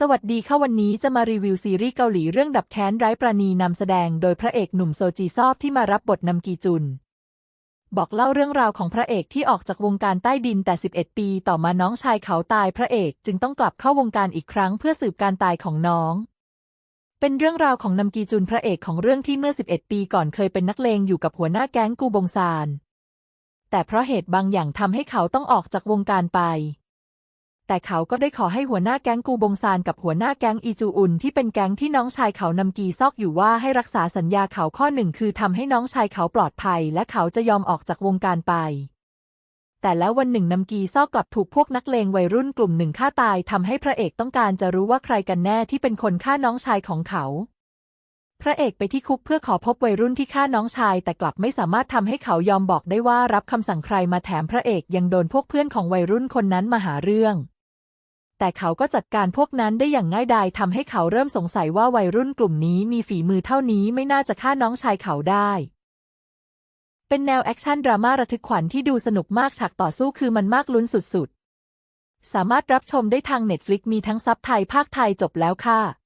สวัสดีค่ะวันนี้จะมารีวิวซีรีส์เกาหลีเรื่องดับแค้นไร้ประณีนำแสดงโดยพระเอกหนุ่มโซจีซอบที่มารับบทนำกีจุน บอกเล่าเรื่องราวของพระเอกที่ออกจากวงการใต้ดินแต่ 11 ปีต่อมาน้องชายเขาตายพระเอกจึงต้องกลับเข้าวงการอีกครั้งเพื่อสืบการตายของน้อง เป็นเรื่องราวของนำกีจุนพระเอกของเรื่องที่เมื่อ 11 ปีก่อนเคยเป็นนักเลงอยู่กับหัวหน้าแก๊งกูบงซานแต่เพราะเหตุบางอย่างทำให้เขาต้องออกจากวงการไป แต่เขาก็ได้ขอให้หัวหน้าแก๊งกูบงซานกับหัวหน้าแก๊งอีจูอุนที่เป็นแก๊งที่น้องชายเขานำกีซอกอยู่ว่าให้รักษาสัญญาเขาข้อหนึ่งคือทำให้น้องชายเขาปลอดภัย และเขาจะยอมออกจากวงการไป แต่แล้ววันหนึ่งนำกีซอกกลับถูกพวกนักเลงวัยรุ่นกลุ่มหนึ่งฆ่าตายทำให้พระเอกต้องการจะรู้ว่าใครกันแน่ที่เป็นคนฆ่าน้องชายของเขาพระเอกไปที่คุกเพื่อขอพบวัยรุ่นที่ฆ่าน้องชาย แต่กลับไม่สามารถทำให้เขายอมบอกได้ว่ารับคำสั่งใครมาแถมพระเอกยังโดนพวกเพื่อนของวัยรุ่นคนนั้นมาหาเรื่อง แต่เขาก็จัดการพวกนั้นได้อย่างง่ายดายทำให้เขาเริ่มสงสัยว่าวัยรุ่นกลุ่มนี้มีฝีมือเท่านี้ไม่น่าจะฆ่าน้องชายเขาได้ เป็นแนวแอคชั่นดราม่าระทึกขวัญที่ดูสนุกมากฉากต่อสู้คือมันมากลุ้นสุดๆ สามารถรับชมได้ทางเน็ตฟลิกมีทั้งซับไทยภาคไทยจบแล้วค่ะ